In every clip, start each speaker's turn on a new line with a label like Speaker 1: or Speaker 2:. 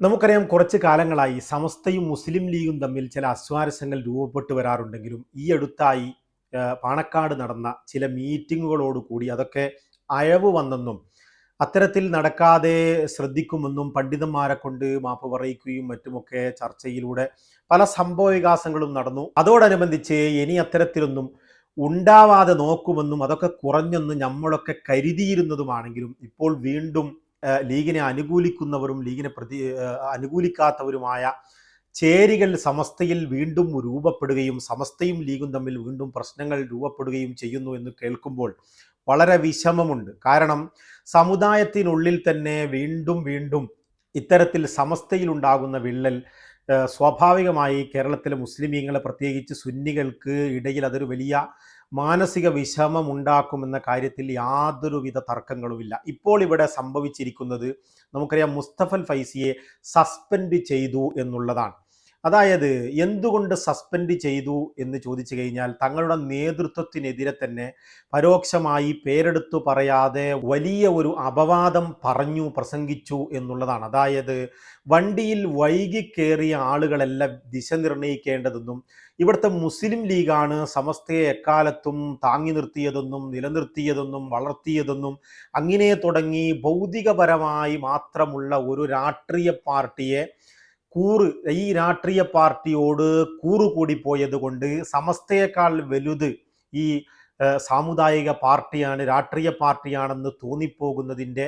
Speaker 1: നമുക്കറിയാം കുറച്ച് കാലങ്ങളായി സമസ്തയും മുസ്ലിം ലീഗും തമ്മിൽ ചില അസ്വാരസ്യങ്ങൾ രൂപപ്പെട്ടു വരാറുണ്ടെങ്കിലും ഈ അടുത്തായി പാണക്കാട് നടന്ന ചില മീറ്റിങ്ങുകളോടുകൂടി അതൊക്കെ അയവ് വന്നെന്നും അത്തരത്തിൽ നടക്കാതെ ശ്രദ്ധിക്കുമെന്നും പണ്ഡിതന്മാരെ കൊണ്ട് മാപ്പ് പറയിക്കുകയും മറ്റുമൊക്കെ ചർച്ചയിലൂടെ പല സംഭവ വികാസങ്ങളും നടന്നു. അതോടനുബന്ധിച്ച് ഇനി അത്തരത്തിലൊന്നും ഉണ്ടാവാതെ നോക്കുമെന്നും അതൊക്കെ കുറഞ്ഞെന്ന് നമ്മളൊക്കെ കരുതിയിരുന്നതുമാണെങ്കിലും ഇപ്പോൾ വീണ്ടും ലീഗിനെ അനുകൂലിക്കുന്നവരും ലീഗിനെ പ്രതി അനുകൂലിക്കാത്തവരുമായ ചേരികൾ സമസ്തയിൽ വീണ്ടും രൂപപ്പെടുകയും സമസ്തയും ലീഗും തമ്മിൽ വീണ്ടും പ്രശ്നങ്ങൾ രൂപപ്പെടുകയും ചെയ്യുന്നു എന്ന് കേൾക്കുമ്പോൾ വളരെ വിഷമമുണ്ട്. കാരണം സമുദായത്തിനുള്ളിൽ തന്നെ വീണ്ടും വീണ്ടും ഇത്തരത്തിൽ സമസ്തയിലുണ്ടാകുന്ന വിള്ളൽ സ്വാഭാവികമായി കേരളത്തിലെ മുസ്ലിമീങ്ങളെ പ്രത്യേകിച്ച് സുന്നികൾക്ക് ഇടയിൽ അതൊരു വലിയ മാനസിക വിഷമം ഉണ്ടാക്കുമെന്ന കാര്യത്തിൽ യാതൊരുവിധ തർക്കങ്ങളുമില്ല. ഇപ്പോൾ ഇവിടെ സംഭവിച്ചിരിക്കുന്നത് നമുക്കറിയാം മുസ്തഫൽ ഫൈസിയെ സസ്പെൻഡ് ചെയ്തു എന്നുള്ളതാണ്. അതായത് എന്തുകൊണ്ട് സസ്പെൻഡ് ചെയ്തു എന്ന് ചോദിച്ചു കഴിഞ്ഞാൽ തങ്ങളുടെ നേതൃത്വത്തിനെതിരെ തന്നെ പരോക്ഷമായി പേരെടുത്തു പറയാതെ വലിയ ഒരു അപവാദം പറഞ്ഞു പ്രസംഗിച്ചു എന്നുള്ളതാണ്. അതായത് വണ്ടിയിൽ വൈകി കയറിയ ആളുകളെല്ലാം ദിശ നിർണയിക്കേണ്ടതെന്നും ഇവിടുത്തെ മുസ്ലിം ലീഗാണ് സമസ്തയെ എക്കാലത്തും താങ്ങി നിർത്തിയതെന്നും നിലനിർത്തിയതെന്നും വളർത്തിയതെന്നും അങ്ങനെ തുടങ്ങി ഭൗതികപരമായി മാത്രമുള്ള ഒരു രാഷ്ട്രീയ പാർട്ടിയെ കൂറ് ഈ രാഷ്ട്രീയ പാർട്ടിയോട് കൂറുകൂടി പോയത് കൊണ്ട് സമസ്തയേക്കാൾ വലുത് ഈ സാമുദായിക പാർട്ടിയാണ് രാഷ്ട്രീയ പാർട്ടിയാണെന്ന് തോന്നിപ്പോകുന്നതിന്റെ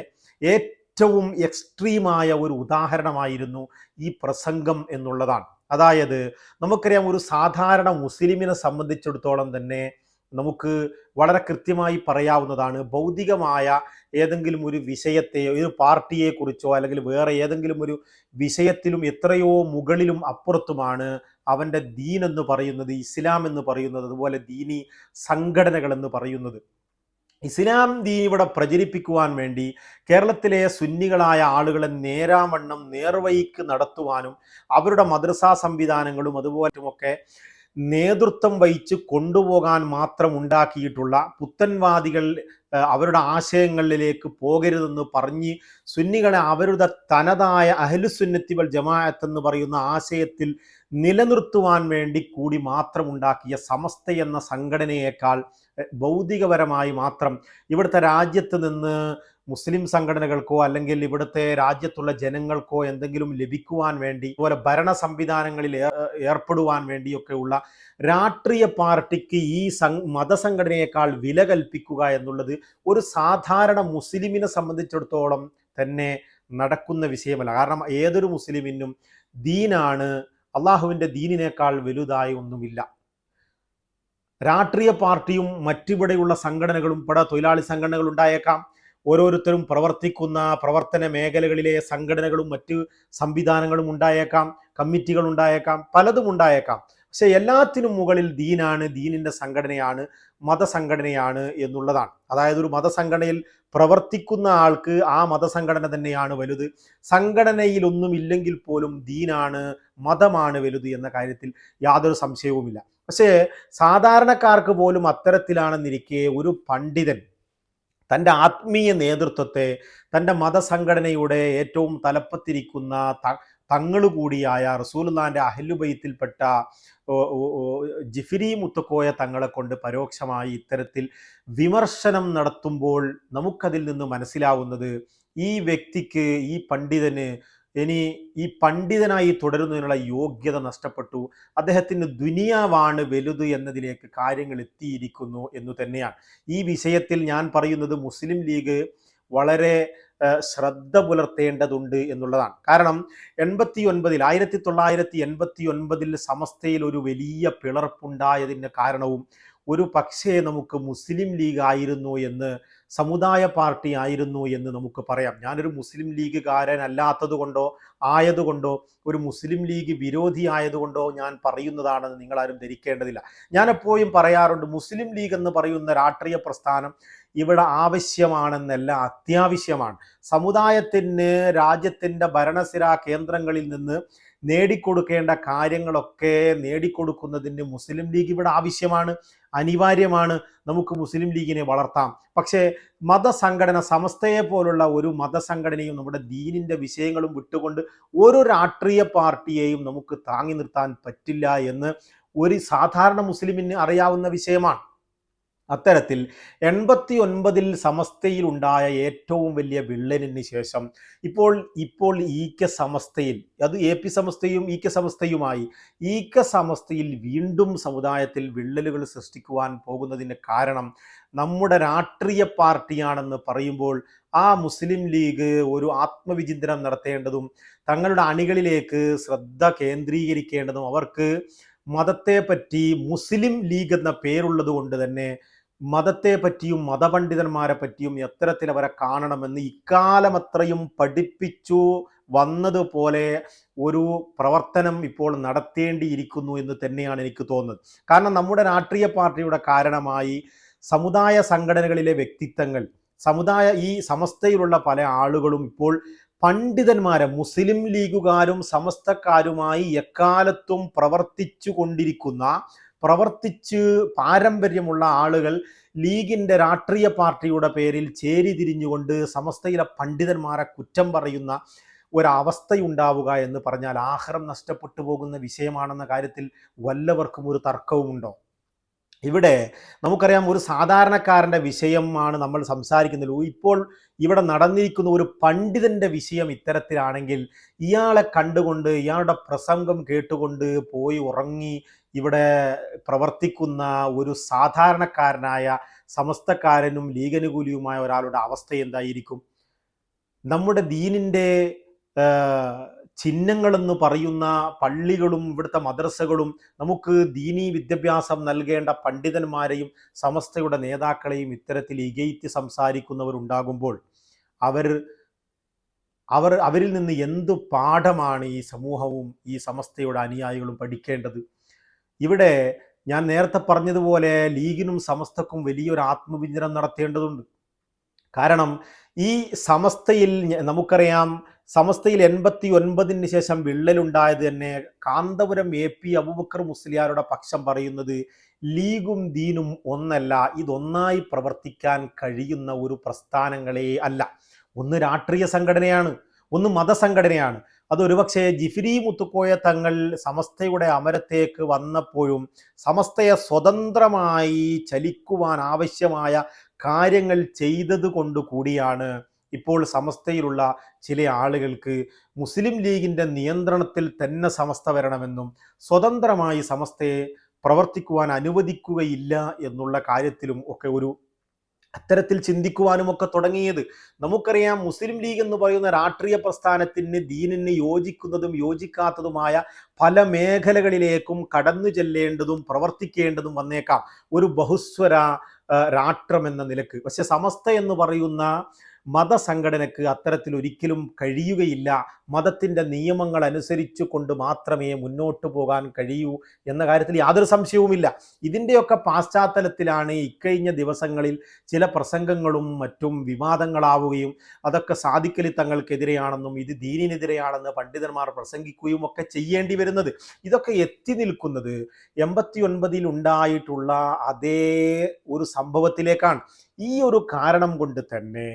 Speaker 1: എക്സ്ട്രീമായ ഒരു ഉദാഹരണമായിരുന്നു ഈ പ്രസംഗം എന്നുള്ളതാണ്. അതായത് നമുക്കറിയാം ഒരു സാധാരണ മുസ്ലിമിനെ സംബന്ധിച്ചിടത്തോളം തന്നെ നമുക്ക് വളരെ കൃത്യമായി പറയാവുന്നതാണ് ഭൗതികമായ ഏതെങ്കിലും ഒരു വിഷയത്തെ ഒരു പാർട്ടിയെക്കുറിച്ചോ അല്ലെങ്കിൽ വേറെ ഏതെങ്കിലും ഒരു വിഷയത്തിലും എത്രയോ മുകളിലും അപ്പുറത്തുമാണ് അവന്റെ ദീൻ എന്ന് പറയുന്നത് ഇസ്ലാം എന്ന് പറയുന്നത് അതുപോലെ ദീനി സംഘടനകൾ എന്ന് പറയുന്നത്. ഇസ്ലാം ദീൻ ഇവിടെ പ്രചരിപ്പിക്കുവാൻ വേണ്ടി കേരളത്തിലെ സുന്നികളായ ആളുകളെ നേരാവണ്ണം നേർവഴിക്ക് നടത്തുവാനും അവരുടെ മദ്രസാ സംവിധാനങ്ങളും അതുപോലുമൊക്കെ നേതൃത്വം വഹിച്ച് കൊണ്ടുപോകാൻ മാത്രം ഉണ്ടാക്കിയിട്ടുള്ള പുത്തൻവാദികൾ അവരുടെ ആശയങ്ങളിലേക്ക് പോകരുതെന്ന് പറഞ്ഞ് സുന്നികളെ അവരുടെ തനതായ അഹലുസുന്നത്തിവൽ ജമാഅത്ത് എന്ന് പറയുന്ന ആശയത്തിൽ നിലനിർത്തുവാൻ വേണ്ടി കൂടി മാത്രം ഉണ്ടാക്കിയ സമസ്ത എന്ന സംഘടനയേക്കാൾ ഭൗതികപരമായി മാത്രം ഇവിടുത്തെ രാജ്യത്ത് നിന്ന് മുസ്ലിം സംഘടനകൾക്കോ അല്ലെങ്കിൽ ഇവിടുത്തെ രാജ്യത്തുള്ള ജനങ്ങൾക്കോ എന്തെങ്കിലും ലഭിക്കുവാൻ വേണ്ടി അതുപോലെ ഭരണ സംവിധാനങ്ങളിൽ ഏർപ്പെടുവാൻ വേണ്ടിയൊക്കെയുള്ള രാഷ്ട്രീയ പാർട്ടിക്ക് ഈ മതസംഘടനയേക്കാൾ വില കൽപ്പിക്കുക എന്നുള്ളത് ഒരു സാധാരണ മുസ്ലിമിനെ സംബന്ധിച്ചിടത്തോളം തന്നെ നടക്കുന്ന വിഷയമല്ല. കാരണം ഏതൊരു മുസ്ലിമിനും ദീനാണ് അള്ളാഹുവിന്റെ ദീനിനേക്കാൾ വലുതായി ഒന്നുമില്ല. രാഷ്ട്രീയ പാർട്ടിയും മറ്റിവിടെയുള്ള സംഘടനകളും ഇവിടെ തൊഴിലാളി സംഘടനകൾ ഉണ്ടായേക്കാം. ഓരോരുത്തരും പ്രവർത്തിക്കുന്ന പ്രവർത്തന മേഖലകളിലെ സംഘടനകളും മറ്റ് സംവിധാനങ്ങളും ഉണ്ടായേക്കാം കമ്മിറ്റികൾ ഉണ്ടായേക്കാം പലതും ഉണ്ടായേക്കാം. പക്ഷെ എല്ലാത്തിനും മുകളിൽ ദീനാണ് ദീനിന്റെ സംഘടനയാണ് മതസംഘടനയാണ് എന്നുള്ളതാണ്. അതായത് ഒരു മതസംഘടനയിൽ പ്രവർത്തിക്കുന്ന ആൾക്ക് ആ മതസംഘടന തന്നെയാണ് വലുത്. സംഘടനയിൽ ഒന്നുമില്ലെങ്കിൽ പോലും ദീനാണ് മതമാണ് വലുത് എന്ന കാര്യത്തിൽ യാതൊരു സംശയവുമില്ല. പക്ഷേ സാധാരണക്കാർക്ക് പോലും അത്തരത്തിലാണെന്നിരിക്കെ ഒരു പണ്ഡിതൻ തന്റെ ആത്മീയ നേതൃത്വത്തെ തന്റെ മതസംഘടനയുടെ ഏറ്റവും തലപ്പത്തിരിക്കുന്ന തങ്ങൾ കൂടിയായ റസൂലുള്ളാന്റെ അഹലുബൈത്തിൽപ്പെട്ട ജിഫിരി മുത്തക്കോയ തങ്ങളെ കൊണ്ട് പരോക്ഷമായി ഇത്തരത്തിൽ വിമർശനം നടത്തുമ്പോൾ നമുക്കതിൽ നിന്ന് മനസ്സിലാവുന്നത് ഈ വ്യക്തിക്ക് ഈ പണ്ഡിതന് ഇനി ഈ പണ്ഡിതനായി തുടരുന്നതിനുള്ള യോഗ്യത നഷ്ടപ്പെട്ടു. അദ്ദേഹത്തിന് ദുനിയാവാണ് വലുത് എന്നതിലേക്ക് കാര്യങ്ങൾ എത്തിയിരിക്കുന്നു എന്ന് തന്നെയാണ്. ഈ വിഷയത്തിൽ ഞാൻ പറയുന്നത് മുസ്ലിം ലീഗ് വളരെ ശ്രദ്ധ പുലർത്തേണ്ടതുണ്ട് എന്നുള്ളതാണ്. കാരണം എൺപത്തി ഒൻപതിൽ ആയിരത്തി തൊള്ളായിരത്തി എൺപത്തി ഒൻപതിൽ സമസ്തയിൽ ഒരു വലിയ പിളർപ്പുണ്ടായതിന്റെ കാരണവും ഒരു പക്ഷേ നമുക്ക് മുസ്ലിം ലീഗ് ആയിരുന്നു എന്ന് സമുദായ പാർട്ടി ആയിരുന്നു എന്ന് നമുക്ക് പറയാം. ഞാനൊരു മുസ്ലിം ലീഗുകാരൻ അല്ലാത്തത് കൊണ്ടോ ആയതുകൊണ്ടോ ഒരു മുസ്ലിം ലീഗ് വിരോധി ആയതുകൊണ്ടോ ഞാൻ പറയുന്നതാണെന്ന് നിങ്ങളാരും ധരിക്കേണ്ടതില്ല. ഞാൻ എപ്പോഴും പറയാറുണ്ട് മുസ്ലിം ലീഗ് എന്ന് പറയുന്ന രാഷ്ട്രീയ പ്രസ്ഥാനം ഇവിടെ ആവശ്യമാണെന്നല്ല അത്യാവശ്യമാണ്. സമുദായത്തിന് രാജ്യത്തിന്റെ ഭരണസിരാ കേന്ദ്രങ്ങളിൽ നിന്ന് നേടിക്കൊടുക്കേണ്ട കാര്യങ്ങളൊക്കെ നേടിക്കൊടുക്കുന്നതിന് മുസ്ലിം ലീഗ് ഇവിടെ ആവശ്യമാണ് അനിവാര്യമാണ്. നമുക്ക് മുസ്ലിം ലീഗിനെ വളർത്താം. പക്ഷേ മതസംഘടന സമസ്തയെ പോലുള്ള ഒരു മതസംഘടനയും നമ്മുടെ ദീനിന്റെ വിഷയങ്ങളും വിട്ടുകൊണ്ട് ഒരു രാഷ്ട്രീയ പാർട്ടിയെയും നമുക്ക് താങ്ങി നിർത്താൻ പറ്റില്ല എന്ന് ഒരു സാധാരണ മുസ്ലിമിന് അറിയാവുന്ന വിഷയമാണ്. അത്തരത്തിൽ എൺപത്തി ഒൻപതിൽ സമസ്തയിൽ ഉണ്ടായ ഏറ്റവും വലിയ വിള്ളലിന് ശേഷം ഇപ്പോൾ ഇപ്പോൾ ഈ കെ സമസ്തയിൽ അത് എ പി സമസ്തയും കെ സമസ്തയുമായി ഈക്ക സമസ്തയിൽ വീണ്ടും സമുദായത്തിൽ വിള്ളലുകൾ സൃഷ്ടിക്കുവാൻ പോകുന്നതിന് കാരണം നമ്മുടെ രാഷ്ട്രീയ പാർട്ടിയാണെന്ന് പറയുമ്പോൾ ആ മുസ്ലിം ലീഗ് ഒരു ആത്മവിചിന്തനം നടത്തേണ്ടതും തങ്ങളുടെ അണികളിലേക്ക് ശ്രദ്ധ കേന്ദ്രീകരിക്കേണ്ടതും അവർക്ക് മതത്തെ പറ്റി മുസ്ലിം ലീഗ് എന്ന പേരുള്ളത് കൊണ്ട് തന്നെ മതത്തെ പറ്റിയും മതപണ്ഡിതന്മാരെ പറ്റിയും എത്തരത്തിൽ അവരെ കാണണമെന്ന് ഇക്കാലം അത്രയും പഠിപ്പിച്ചു വന്നതുപോലെ ഒരു പ്രവർത്തനം ഇപ്പോൾ നടത്തേണ്ടിയിരിക്കുന്നു എന്ന് തന്നെയാണ് എനിക്ക് തോന്നുന്നത്. കാരണം നമ്മുടെ രാഷ്ട്രീയ പാർട്ടിയുടെ കാരണമായി സമുദായ സംഘടനകളിലെ വ്യക്തിത്വങ്ങൾ സമുദായ ഈ സമസ്തയിലുള്ള പല ആളുകളും ഇപ്പോൾ പണ്ഡിതന്മാരെ മുസ്ലിം ലീഗുകാരും സമസ്തക്കാരുമായി എക്കാലത്തും പ്രവർത്തിച്ചു കൊണ്ടിരിക്കുന്ന പ്രവർത്തിച്ച് പാരമ്പര്യമുള്ള ആളുകൾ ലീഗിന്റെ രാഷ്ട്രീയ പാർട്ടിയുടെ പേരിൽ ചേരി തിരിഞ്ഞുകൊണ്ട് സമസ്തയിലെ പണ്ഡിതന്മാരെ കുറ്റം പറയുന്ന ഒരവസ്ഥയുണ്ടാവുക എന്ന് പറഞ്ഞാൽ ആഹാരം നഷ്ടപ്പെട്ടു പോകുന്ന വിഷയമാണെന്ന കാര്യത്തിൽ വല്ലവർക്കും ഒരു തർക്കവുമുണ്ടോ? ഇവിടെ നമുക്കറിയാം ഒരു സാധാരണക്കാരന്റെ വിഷയമാണ് നമ്മൾ സംസാരിക്കുന്നത്. ഇപ്പോൾ ഇവിടെ നടന്നിരിക്കുന്ന ഒരു പണ്ഡിതന്റെ വിഷയം ഇത്തരത്തിലാണെങ്കിൽ ഇയാളെ കണ്ടുകൊണ്ട് ഇയാളുടെ പ്രസംഗം കേട്ടുകൊണ്ട് പോയി ഉറങ്ങി ഇവിടെ പ്രവർത്തിക്കുന്ന ഒരു സാധാരണക്കാരനായ സമസ്തക്കാരനും ലീഗനുകൂലിയുമായ ഒരാളുടെ അവസ്ഥ എന്തായിരിക്കും? നമ്മുടെ ദീനിന്റെ ചിഹ്നങ്ങളെന്ന് പറയുന്ന പള്ളികളും ഇവിടുത്തെ മദ്രസകളും നമുക്ക് ദീനീ വിദ്യാഭ്യാസം നൽകേണ്ട പണ്ഡിതന്മാരെയും സമസ്തയുടെ നേതാക്കളെയും ഇത്തരത്തിൽ ഇകയറ്റി സംസാരിക്കുന്നവരുണ്ടാകുമ്പോൾ അവർ അവർ അവരിൽ നിന്ന് എന്ത് പാഠമാണ് ഈ സമൂഹവും ഈ സമസ്തയുടെ അനുയായികളും പഠിക്കേണ്ടത്? ഇവിടെ ഞാൻ നേരത്തെ പറഞ്ഞതുപോലെ ലീഗിനും സമസ്തക്കും വലിയൊരു ആത്മവിചനം നടത്തേണ്ടതുണ്ട്. കാരണം ഈ സമസ്തയിൽ നമുക്കറിയാം സമസ്തയിൽ എൺപത്തി ഒൻപതിന് ശേഷം വിള്ളലുണ്ടായത് തന്നെ കാന്തപുരം എ പി അബുബക്കർ മുസ്ലിയാരുടെ പക്ഷം പറയുന്നത് ലീഗും ദീനും ഒന്നല്ല ഇതൊന്നായി പ്രവർത്തിക്കാൻ കഴിയുന്ന ഒരു പ്രസ്ഥാനങ്ങളെ അല്ല. ഒന്ന് രാഷ്ട്രീയ സംഘടനയാണ് ഒന്ന് മതസംഘടനയാണ്. അത് ഒരുപക്ഷെ ജിഫിരി മുത്തുക്കോയ തങ്ങൾ സമസ്തയുടെ അമരത്തേക്ക് വന്നപ്പോഴും സമസ്തയെ സ്വതന്ത്രമായി ചലിക്കുവാൻ ആവശ്യമായ കാര്യങ്ങൾ ചെയ്തത് കൊണ്ട് കൂടിയാണ് ഇപ്പോൾ സമസ്തയിലുള്ള ചില ആളുകൾക്ക് മുസ്ലിം ലീഗിന്റെ നിയന്ത്രണത്തിൽ തന്നെ സമസ്ത വരണമെന്നും സ്വതന്ത്രമായി സമസ്തയെ പ്രവർത്തിക്കുവാൻ അനുവദിക്കുകയില്ല എന്നുള്ള കാര്യത്തിലും ഒക്കെ ഒരു അത്തരത്തിൽ ചിന്തിക്കുവാനും ഒക്കെ തുടങ്ങിയത്. നമുക്കറിയാം മുസ്ലിം ലീഗ് എന്ന് പറയുന്ന രാഷ്ട്രീയ പ്രസ്ഥാനത്തിന് ദീനിന് യോജിക്കുന്നതും യോജിക്കാത്തതുമായ പല മേഖലകളിലേക്കും കടന്നു ചെല്ലേണ്ടതും പ്രവർത്തിക്കേണ്ടതും വന്നേക്കാം. ഒരു ബഹുസ്വര രാഷ്ട്രം എന്ന നിലയ്ക്ക്. പക്ഷെ സമസ്ത എന്ന് പറയുന്ന മതസംഘടനക്ക് അത്തരത്തിൽ ഒരിക്കലും കഴിയുകയില്ല. മതത്തിന്റെ നിയമങ്ങൾ അനുസരിച്ചു കൊണ്ട് മാത്രമേ മുന്നോട്ട് പോകാൻ കഴിയൂ എന്ന കാര്യത്തിൽ യാതൊരു സംശയവുമില്ല. ഇതിന്റെയൊക്കെ പശ്ചാത്തലത്തിലാണ് ഇക്കഴിഞ്ഞ ദിവസങ്ങളിൽ ചില പ്രസംഗങ്ങളും മറ്റും വിവാദങ്ങളാവുകയും അതൊക്കെ സാധിക്കലി തങ്ങൾക്കെതിരെയാണെന്നും ഇത് ദീനിനെതിരെയാണെന്ന് പണ്ഡിതന്മാർ പ്രസംഗിക്കുകയും ഒക്കെ ചെയ്യേണ്ടി വരുന്നത്. ഇതൊക്കെ എത്തി നിൽക്കുന്നത് എൺപത്തി ഒൻപതിൽ ഉണ്ടായിട്ടുള്ള അതേ ഒരു സംഭവത്തിലേക്കാണ്. ഈ ഒരു കാരണം കൊണ്ട് തന്നെ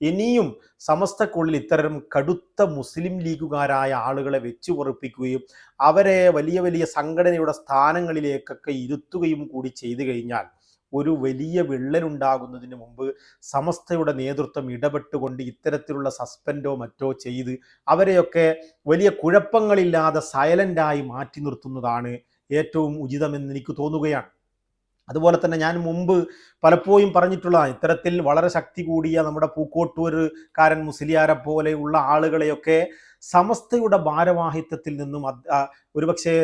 Speaker 1: ഇനിയും സമസ്തക്കുള്ളിൽ ഇത്തരം കടുത്ത മുസ്ലിം ലീഗുകാരായ ആളുകളെ വെച്ചു ഉറപ്പിക്കുകയും അവരെ വലിയ വലിയ സംഘടനയുടെ സ്ഥാനങ്ങളിലേക്കൊക്കെ ഇരുത്തുകയും കൂടി ചെയ്തു കഴിഞ്ഞാൽ ഒരു വലിയ വിള്ളലുണ്ടാകുന്നതിന് മുമ്പ് സമസ്തയുടെ നേതൃത്വം ഇടപെട്ടുകൊണ്ട് ഇത്തരത്തിലുള്ള സസ്പെൻഡോ മറ്റോ ചെയ്ത് അവരെയൊക്കെ വലിയ കുഴപ്പങ്ങളില്ലാതെ സൈലന്റായി മാറ്റി നിർത്തുന്നതാണ് ഏറ്റവും ഉചിതമെന്ന് എനിക്ക് തോന്നുകയാണ്. അതുപോലെ തന്നെ ഞാൻ മുമ്പ് പലപ്പോഴും പറഞ്ഞിട്ടുള്ളതാണ് ഇത്തരത്തിൽ വളരെ ശക്തി കൂടിയ നമ്മുടെ പൂക്കോട്ടൂരുകാരൻ മുസ്ലിയാരെ പോലെയുള്ള ആളുകളെയൊക്കെ സമസ്തയുടെ ഭാരവാഹിത്വത്തിൽ നിന്നും ഒരുപക്ഷെ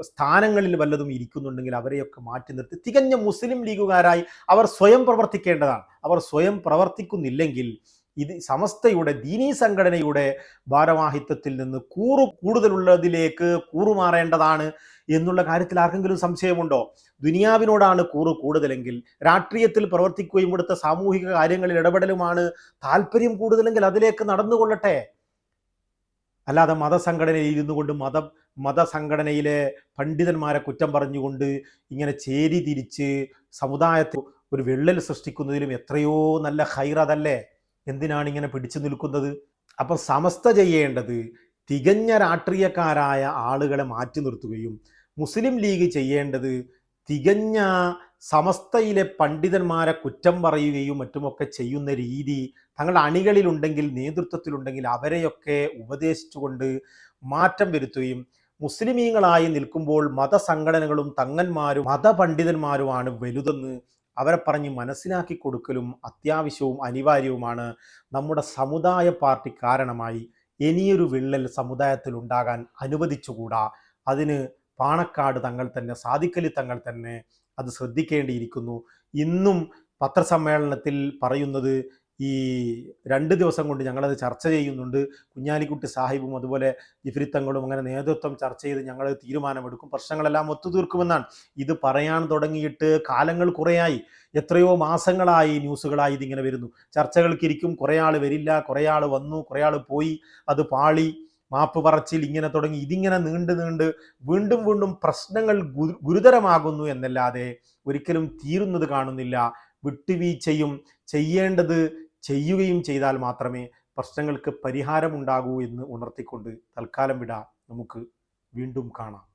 Speaker 1: സ്ഥാനങ്ങളിൽ വല്ലതും ഇരിക്കുന്നുണ്ടെങ്കിൽ അവരെയൊക്കെ മാറ്റി നിർത്തി. തികഞ്ഞ മുസ്ലിം ലീഗുകാരായി അവർ സ്വയം പ്രവർത്തിക്കേണ്ടതാണ്. അവർ സ്വയം പ്രവർത്തിക്കുന്നില്ലെങ്കിൽ ഇത് സമസ്തയുടെ ദീനീ സംഘടനയുടെ ഭാരവാഹിത്വത്തിൽ നിന്ന് കൂറു കൂടുതലുള്ളതിലേക്ക് കൂറുമാറേണ്ടതാണ് എന്നുള്ള കാര്യത്തിൽ ആർക്കെങ്കിലും സംശയമുണ്ടോ? ദുനിയാവിനോടാണ് കൂറ് കൂടുതലെങ്കിൽ രാഷ്ട്രീയത്തിൽ പ്രവർത്തിക്കുകയും ഇവിടുത്തെ സാമൂഹിക കാര്യങ്ങളിൽ ഇടപെടലുമാണ് താല്പര്യം കൂടുതലെങ്കിൽ അതിലേക്ക് നടന്നുകൊള്ളട്ടെ. അല്ലാതെ മതസംഘടനയിൽ ഇരുന്നു കൊണ്ട് മത മതസംഘടനയിലെ പണ്ഡിതന്മാരെ കുറ്റം പറഞ്ഞുകൊണ്ട് ഇങ്ങനെ ചേരി തിരിച്ച് സമുദായത്തിൽ ഒരു വിള്ളൽ സൃഷ്ടിക്കുന്നതിലും എത്രയോ നല്ല ഹൈറതല്ലേ? എന്തിനാണ് ഇങ്ങനെ പിടിച്ചു നിൽക്കുന്നത്? അപ്പം സമസ്ത ചെയ്യേണ്ടത് തികഞ്ഞ രാഷ്ട്രീയക്കാരായ ആളുകളെ മാറ്റി നിർത്തുകയും മുസ്ലിം ലീഗ് ചെയ്യേണ്ടത് തികഞ്ഞ സമസ്തയിലെ പണ്ഡിതന്മാരെ കുറ്റം പറയുകയും മറ്റുമൊക്കെ ചെയ്യുന്ന രീതി തങ്ങളുടെ അണികളിലുണ്ടെങ്കിൽ നേതൃത്വത്തിലുണ്ടെങ്കിൽ അവരെയൊക്കെ ഉപദേശിച്ചുകൊണ്ട് മാറ്റം വരുത്തുകയും മുസ്ലിമീങ്ങളായി നിൽക്കുമ്പോൾ മതസംഘടനകളും തങ്ങന്മാരും മതപണ്ഡിതന്മാരുമാണ് വലുതെന്ന് അവരെ പറഞ്ഞ് മനസ്സിലാക്കി കൊടുക്കലും അത്യാവശ്യവും അനിവാര്യവുമാണ് നമ്മുടെ സമുദായ പാർട്ടി കാരണമായി ഇനിയൊരു വിള്ളൽ സമുദായത്തിൽ ഉണ്ടാകാൻ അനുവദിച്ചുകൂടാ. അതിന് പാണക്കാട് തങ്ങൾ തന്നെ സാധിക്കലി തങ്ങൾ തന്നെ അത് ശ്രദ്ധിക്കേണ്ടിയിരിക്കുന്നു. ഇന്നും പത്രസമ്മേളനത്തിൽ പറയുന്നത് ഈ രണ്ട് ദിവസം കൊണ്ട് ഞങ്ങളത് ചർച്ച ചെയ്യുന്നുണ്ട്. കുഞ്ഞാലിക്കുട്ടി സാഹിബും അതുപോലെ ജിഫ്രിത്തങ്ങളും അങ്ങനെ നേതൃത്വം ചർച്ച ചെയ്ത് ഞങ്ങൾ തീരുമാനമെടുക്കും. പ്രശ്നങ്ങളെല്ലാം ഒത്തുതീർക്കുമെന്നാണ്. ഇത് പറയാൻ തുടങ്ങിയിട്ട് കാലങ്ങൾ കുറേയായി. എത്രയോ മാസങ്ങളായി ന്യൂസുകളായി ഇതിങ്ങനെ വരുന്നു. ചർച്ചകൾക്കിരിക്കും. കുറേ ആൾ വരില്ല. കുറേ ആൾ വന്നു. കുറേ ആൾ പോയി. അത് പാളി മാപ്പ് പറച്ചിൽ ഇങ്ങനെ തുടങ്ങി. ഇതിങ്ങനെ നീണ്ട് നീണ്ട് വീണ്ടും വീണ്ടും പ്രശ്നങ്ങൾ ഗുരുതരമാകുന്നു എന്നല്ലാതെ ഒരിക്കലും തീരുന്നത് കാണുന്നില്ല. വിട്ടുവീഴ്ചയും ചെയ്യേണ്ടത് ചെയ്യുകയും ചെയ്താൽ മാത്രമേ പ്രശ്നങ്ങൾക്ക് പരിഹാരമുണ്ടാകൂ എന്ന് ഉണർത്തിക്കൊണ്ട് തൽക്കാലം വിടാം. നമുക്ക് വീണ്ടും കാണാം.